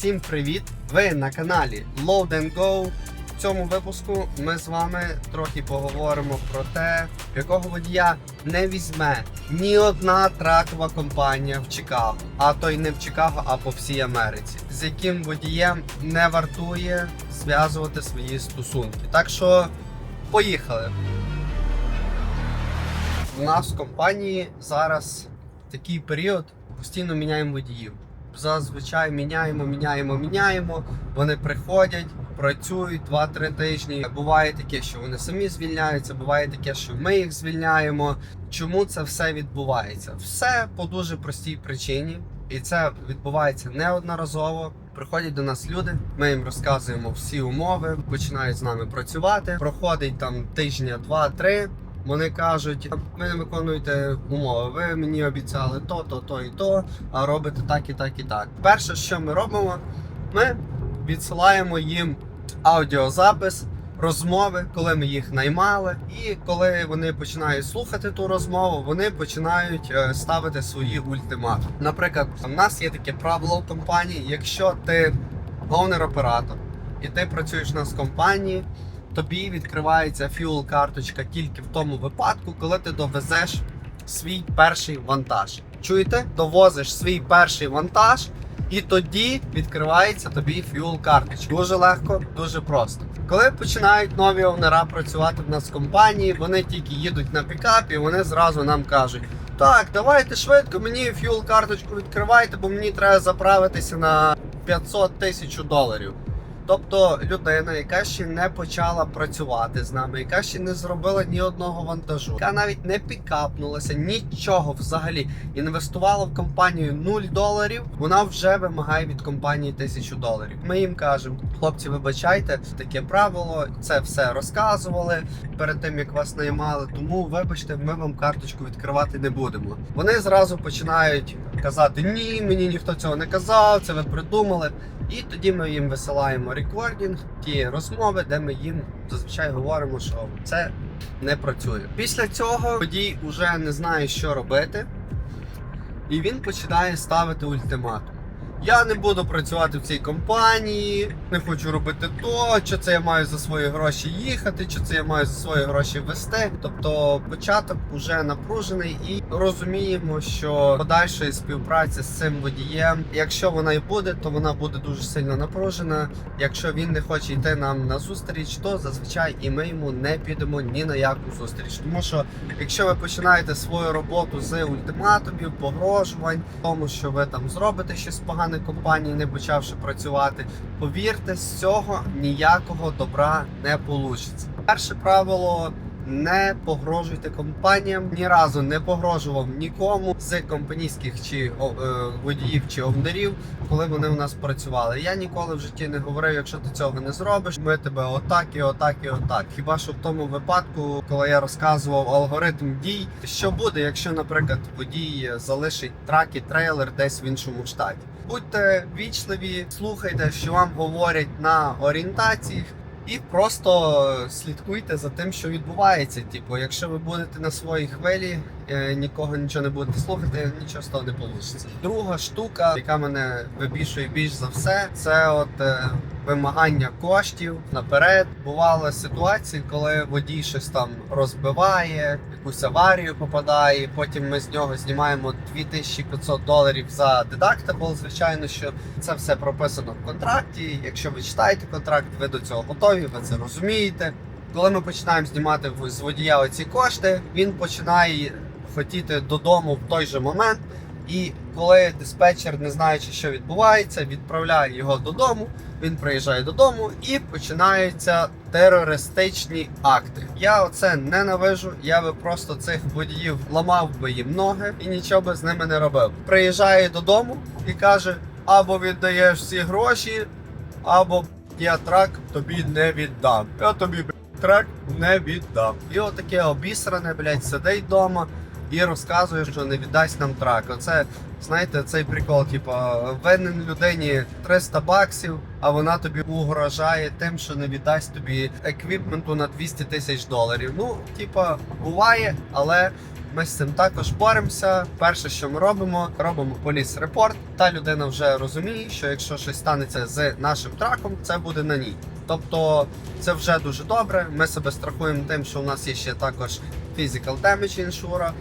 Всім привіт! Ви на каналі Load and Go. В цьому випуску ми з вами трохи поговоримо про те, якого водія не візьме ні одна тракова компанія в Чикаго, а то й не в Чикаго, а по всій Америці, з яким водієм не вартує зв'язувати свої стосунки. Так що поїхали. У нас в компанії зараз такий період, постійно міняємо водіїв. Зазвичай міняємо, міняємо, міняємо. Вони приходять, працюють 2-3 тижні. Буває таке, що вони самі звільняються, буває таке, що ми їх звільняємо. Чому це все відбувається? Все по дуже простій причині, і це відбувається неодноразово. Приходять до нас люди, ми їм розказуємо всі умови, починають з нами працювати. Проходить там тижня, два-три. Вони кажуть, ви не виконуєте умови. Ви мені обіцяли то, то, то і то, а робите так і так і так. Перше, що ми робимо, ми відсилаємо їм аудіозапис розмови, коли ми їх наймали. І коли вони починають слухати ту розмову, вони починають е, ставити свої ультиматуми. Наприклад, у нас є таке правило в компанії: якщо ти оунер-оператор і ти працюєш у нас в компанії тобі відкривається фюл карточка тільки в тому випадку, коли ти довезеш свій перший вантаж. Чуєте? Довозиш свій перший вантаж, і тоді відкривається тобі фюл карточка. Дуже легко, дуже просто. Коли починають нові овнера працювати в нас в компанії, вони тільки їдуть на пікапі, вони зразу нам кажуть. Так, давайте швидко, мені фюл карточку відкривайте, бо мені треба заправитися на 500 тисяч доларів. Тобто людина, яка ще не почала працювати з нами, яка ще не зробила ні одного вантажу, яка навіть не пікапнулася, нічого взагалі інвестувала в компанію 0 доларів. Вона вже вимагає від компанії 1000 доларів. Ми їм кажемо, хлопці, вибачайте, таке правило, це все розказували перед тим як вас наймали. Тому вибачте, ми вам карточку відкривати не будемо. Вони зразу починають казати: ні, мені ніхто цього не казав, це ви придумали. І тоді ми їм висилаємо рекордінг ті розмови, де ми їм зазвичай говоримо, що це не працює. Після цього водій вже не знає, що робити, і він починає ставити ультиматум. Я не буду працювати в цій компанії, не хочу робити то, що це я маю за свої гроші їхати, чи це я маю за свої гроші вести. Тобто початок уже напружений і розуміємо, що подальшої співпраці з цим водієм, якщо вона і буде, то вона буде дуже сильно напружена. Якщо він не хоче йти нам на зустріч, то зазвичай і ми йому не підемо ні на яку зустріч. Тому що якщо ви починаєте свою роботу з ультиматумів, погрожувань, тому що ви там зробите щось погане компанії, не почавши працювати, повірте, з цього ніякого добра не вийде. Перше правило. Не погрожуйте компаніям. Ні разу не погрожував нікому з компанійських чи о, е, водіїв чи овнерів, коли вони у нас працювали. Я ніколи в житті не говорив, якщо ти цього не зробиш, ми тебе отак і отак і отак. Хіба що в тому випадку, коли я розказував алгоритм дій, що буде, якщо, наприклад, водій залишить трак і трейлер десь в іншому штаті. Будьте вічливі, слухайте, що вам говорять на орієнтаціях. І просто слідкуйте за тим, що відбувається. Типу, якщо ви будете на своїй хвилі, нікого нічого не будете слухати, нічого з того не вийде. Друга штука, яка мене вибішує більш за все, це от е, вимагання коштів наперед. Бували ситуації, коли водій щось там розбиває, якусь аварію попадає. Потім ми з нього знімаємо 2500 доларів за дедактабл. Звичайно, що це все прописано в контракті. Якщо ви читаєте контракт, ви до цього готові, ви це розумієте. Коли ми починаємо знімати з водія оці кошти, він починає хотіти додому в той же момент. І коли диспетчер, не знаючи, що відбувається, відправляє його додому, він приїжджає додому і починаються терористичні акти. Я оце ненавижу. Я би просто цих водіїв ламав би їм ноги і нічого би з ними не робив. Приїжджає додому і каже: або віддаєш всі гроші, або я трак тобі не віддам. Я тобі трак не віддам. І отаке обісране, блядь, сидить вдома. І розказує, що не віддасть нам трак. Оце знаєте, цей прикол, типу, винен людині 300 баксів, а вона тобі угрожає тим, що не віддасть тобі еквіпменту на 200 тисяч доларів. Ну, типа, буває, але. Ми з цим також боремося. Перше, що ми робимо, робимо поліс репорт. Та людина вже розуміє, що якщо щось станеться з нашим траком, це буде на ній. Тобто це вже дуже добре. Ми себе страхуємо тим, що у нас є ще також physical damage insurance.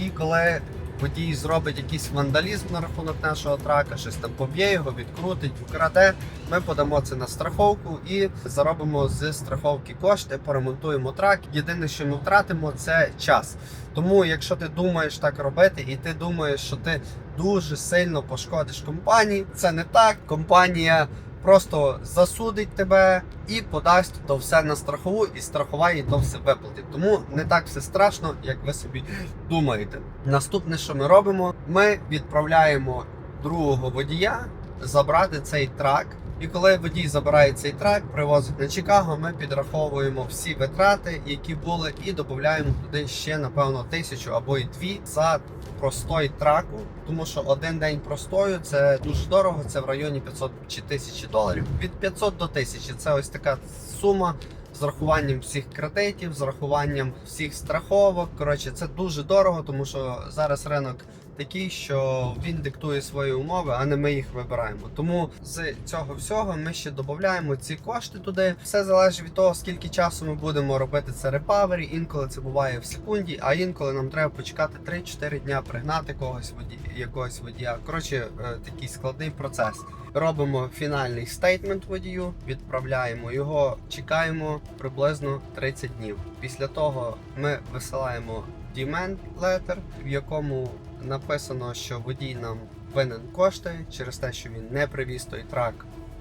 І коли водій зробить якийсь вандалізм на рахунок нашого трака, щось там поб'є його, відкрутить, украде. Ми подамо це на страховку і заробимо з страховки кошти, поремонтуємо трак. Єдине, що ми втратимо, це час. Тому, якщо ти думаєш так робити, і ти думаєш, що ти дуже сильно пошкодиш компанії, це не так. Компанія просто засудить тебе і подасть то все на страхову, і страхова їй то все виплатить. Тому не так все страшно, як ви собі думаєте. Наступне, що ми робимо, ми відправляємо другого водія забрати цей трак. І коли водій забирає цей трак, привозить на Чикаго, ми підраховуємо всі витрати, які були, і додаємо туди ще напевно тисячу або й дві за простой траку. Тому що один день простою це дуже дорого. Це в районі 500 чи 1000 доларів. Від 500 до 1000 це ось така сума. З рахуванням всіх кредитів, з рахуванням всіх страховок. Коротше, це дуже дорого, тому що зараз ринок такий, що він диктує свої умови, а не ми їх вибираємо. Тому з цього всього ми ще додаємо ці кошти туди. Все залежить від того, скільки часу ми будемо робити це репавері. Інколи це буває в секунді, а інколи нам треба почекати 3-4 дня, пригнати когось воді, якогось водія. Коротше, е, такий складний процес. Робимо фінальний стейтмент водію, відправляємо його, чекаємо приблизно 30 днів. Після того ми висилаємо demand letter, в якому написано, що водій нам винен кошти через те, що він не привіз той трак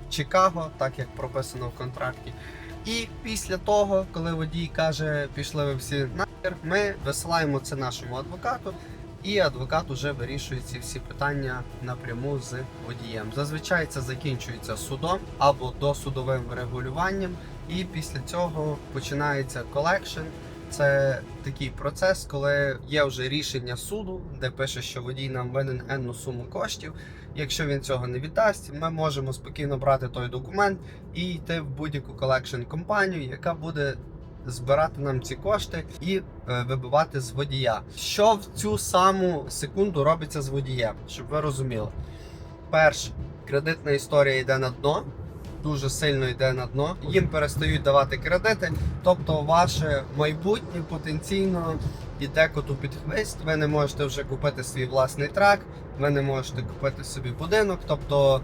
в Чикаго, так як прописано в контракті. І після того, коли водій каже, пішли ви всі нахер, ми висилаємо це нашому адвокату. І адвокат уже вирішує ці всі питання напряму з водієм. Зазвичай це закінчується судом або досудовим врегулюванням, і після цього починається колекшн. Це такий процес, коли є вже рішення суду, де пише, що водій нам винен енну суму коштів. Якщо він цього не віддасть, ми можемо спокійно брати той документ і йти в будь-яку колекшн компанію, яка буде збирати нам ці кошти і е, вибивати з водія. Що в цю саму секунду робиться з водієм, щоб ви розуміли. Перше, кредитна історія йде на дно, дуже сильно йде на дно. Їм перестають давати кредити. Тобто, ваше майбутнє потенційно іде коту під хвист. Ви не можете вже купити свій власний трак, ви не можете купити собі будинок. Тобто,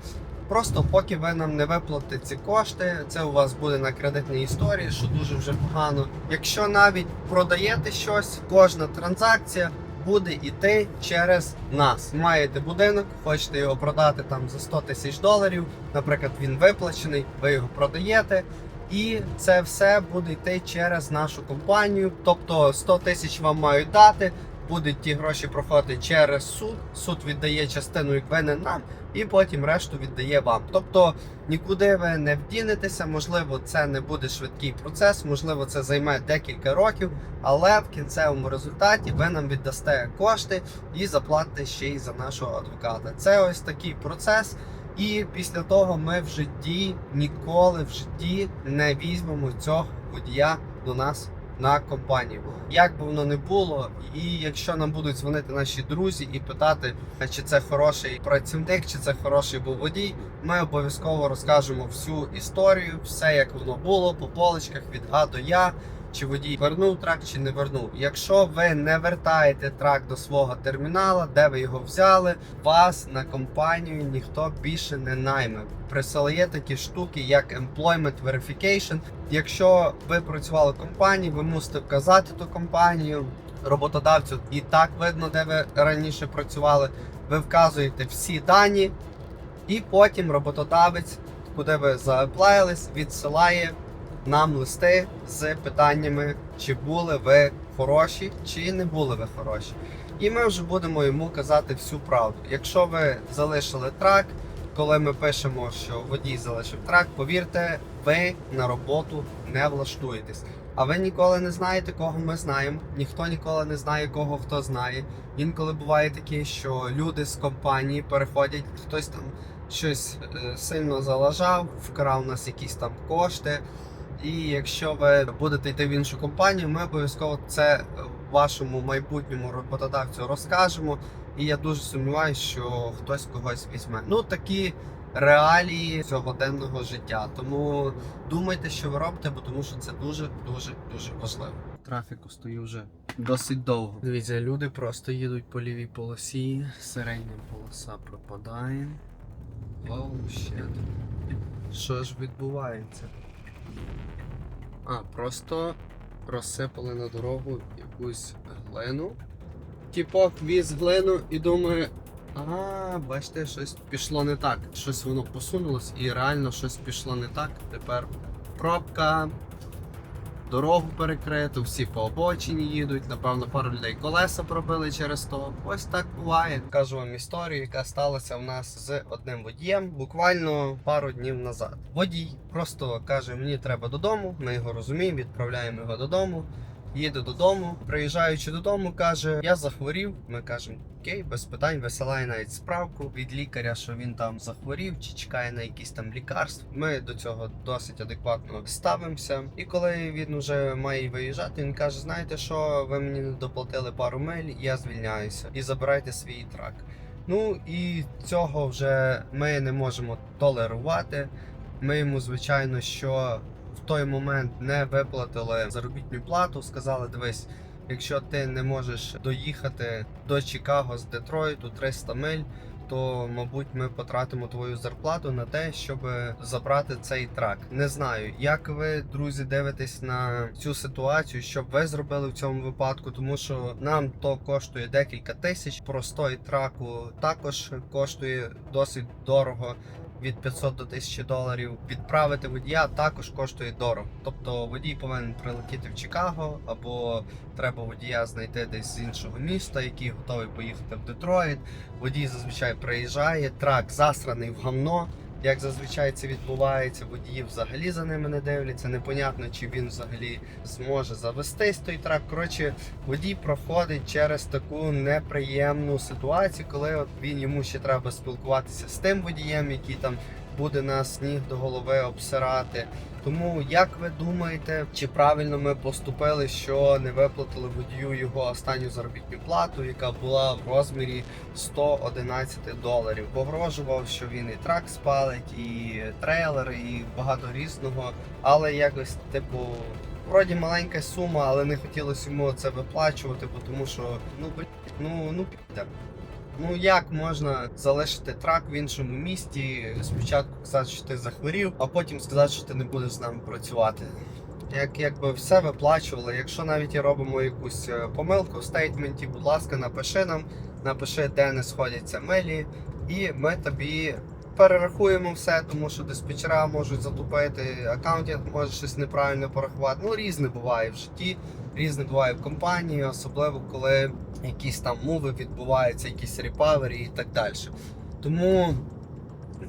Просто поки ви нам не виплатите ці кошти, це у вас буде на кредитній історії, що дуже вже погано. Якщо навіть продаєте щось, кожна транзакція буде йти через нас. Маєте будинок, хочете його продати там за 100 тисяч доларів. Наприклад, він виплачений, ви його продаєте. І це все буде йти через нашу компанію. Тобто 100 тисяч вам мають дати. Будуть ті гроші проходити через суд. Суд віддає частину як винен нам, і потім решту віддає вам. Тобто нікуди ви не вдінетеся. Можливо, це не буде швидкий процес, можливо, це займе декілька років, але в кінцевому результаті ви нам віддасте кошти і заплатите ще й за нашого адвоката. Це ось такий процес. І після того ми в житті ніколи в житті не візьмемо цього водія до нас на компанію. Як би воно не було, і якщо нам будуть дзвонити наші друзі і питати, чи це хороший працівник, чи це хороший був водій, ми обов'язково розкажемо всю історію, все як воно було по полочках від А до Я. Чи водій вернув трак, чи не вернув. Якщо ви не вертаєте трак до свого термінала, де ви його взяли, вас на компанію ніхто більше не найме. Присилає такі штуки, як Employment Verification. Якщо ви працювали в компанії, ви мусите вказати ту компанію роботодавцю, і так видно, де ви раніше працювали. Ви вказуєте всі дані, і потім роботодавець, куди ви зааплаїлись, відсилає нам листи з питаннями, чи були ви хороші, чи не були ви хороші. І ми вже будемо йому казати всю правду. Якщо ви залишили трак, коли ми пишемо, що водій залишив трак, повірте, ви на роботу не влаштуєтесь. А ви ніколи не знаєте, кого ми знаємо. Ніхто ніколи не знає, кого хто знає. Інколи буває таке, що люди з компанії переходять, хтось там щось е, сильно залажав, вкрав у нас якісь там кошти. І якщо ви будете йти в іншу компанію, ми обов'язково це вашому майбутньому роботодавцю розкажемо. І я дуже сумніваюся, що хтось когось візьме. Ну такі реалії сьогоденного життя. Тому думайте, що ви робите, бо тому що це дуже дуже дуже важливо. Трафіку стою вже досить довго. Дивіться, люди просто їдуть по лівій полосі, середня полоса пропадає. Оу, щет. Що ж відбувається? А, просто розсипали на дорогу якусь глину. Тіпок віз глину і думає. А, бачите, щось пішло не так. Щось воно посунулось і реально щось пішло не так. Тепер пробка, дорогу перекриту, всі по обочині їдуть. Напевно, пару людей колеса пробили через то. Ось так буває. Кажу вам історію, яка сталася в нас з одним водієм буквально пару днів назад. Водій просто каже: мені треба додому. Ми його розуміємо, відправляємо його додому. Їде додому, приїжджаючи додому, каже: Я захворів. Ми кажемо, окей, без питань, висилає навіть справку від лікаря, що він там захворів чи чекає на якісь там лікарства. Ми до цього досить адекватно ставимося. І коли він вже має виїжджати, він каже: Знаєте що, ви мені не доплатили пару миль, я звільняюся і забирайте свій трак. Ну і цього вже ми не можемо толерувати. Ми йому, звичайно, що в той момент не виплатили заробітну плату. Сказали: дивись, якщо ти не можеш доїхати до Чикаго з Детройту 300 миль, то мабуть ми потратимо твою зарплату на те, щоб забрати цей трак. Не знаю, як ви, друзі, дивитесь на цю ситуацію, що б ви зробили в цьому випадку, тому що нам то коштує декілька тисяч. Простой траку також коштує досить дорого від 500 до 1000 доларів. Відправити водія також коштує дорого. Тобто водій повинен прилетіти в Чикаго, або треба водія знайти десь з іншого міста, який готовий поїхати в Детройт. Водій зазвичай приїжджає, трак засраний в гамно. Як зазвичай це відбувається, водії взагалі за ними не дивляться. Непонятно, чи він взагалі зможе завестись той трак. Коротше, водій проходить через таку неприємну ситуацію, коли от він йому ще треба спілкуватися з тим водієм, який там буде нас з ніг до голови обсирати. Тому як ви думаєте, чи правильно ми поступили, що не виплатили водію його останню заробітну плату, яка була в розмірі 111 доларів? Погрожував, що він і трак спалить, і трейлер, і багато різного. Але якось, типу, вроді маленька сума, але не хотілося йому це виплачувати, бо тому що ну ну ну піде. Ну як можна залишити трак в іншому місті? Спочатку сказати, що ти захворів, а потім сказати, що ти не будеш з нами працювати. Як якби все виплачували. Якщо навіть і робимо якусь е, помилку в стейтменті, будь ласка, напиши нам, напиши, де не сходяться милі, і ми тобі перерахуємо все, тому що диспетчера можуть затупити, аккаунтінг може щось неправильно порахувати. Ну, різне буває в житті, різне буває компанії, особливо коли якісь там мови відбуваються, якісь репавері і так далі. Тому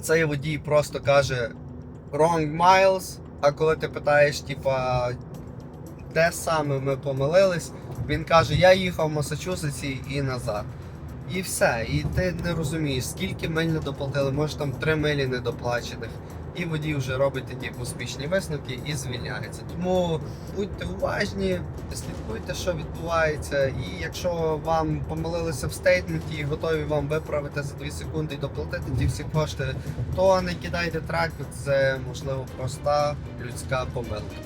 цей водій просто каже wrong miles, а коли ти питаєш, типа, де саме ми помилились, він каже, я їхав в Масачусетсі і назад. І все. І ти не розумієш, скільки миль не доплатили, може там 3 милі недоплачених. І водій вже робить такі успішні висновки і звільняється. Тому будьте уважні, слідкуйте, що відбувається. І якщо вам помилилися в стейтменті і готові вам виправити за 2 секунди і доплатити ті всі кошти, то не кидайте трак, це можливо проста людська помилка.